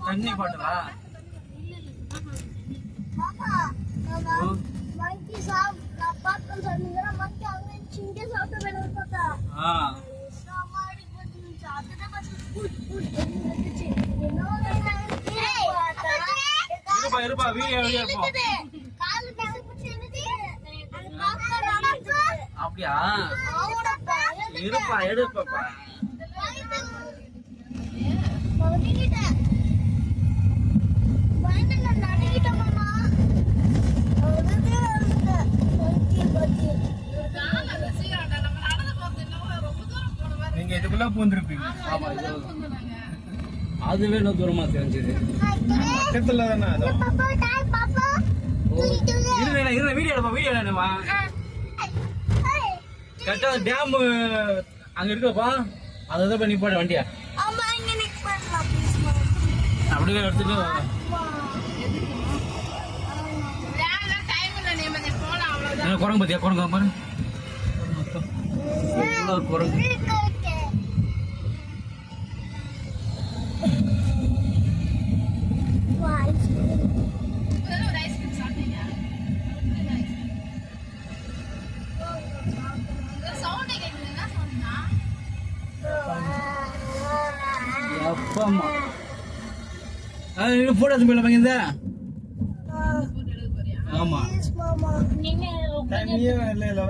தண்ணி பாட்டலா இருப்பா இருப்பா வீடியோ இருப்போம். அப்படியா? இருப்பா எடுப்பாப்பா நீங்க இதுக்குள்ள பூந்திருப்பீங்க? ஆமா இது அதுவே இன்னும் தூரமா தெரிஞ்சது. பக்கத்துல தானே இருங்க இருங்க வீடியோ எடுப்பா வீடியோ எடுப்பா கரெக்டா டேம் அங்க இருக்குப்பா அதை தான் போய் நிப்பாட வண்டியா. அப்படியே எடுத்துட்டு குரங்கு பத்தியா? குரங்கு பாரு. குரங்கு? எப்பமா போட்டோ எடுத்து போயிடலாம் இங்க ஆமா. மாமா. தண்ணியே இல்லை.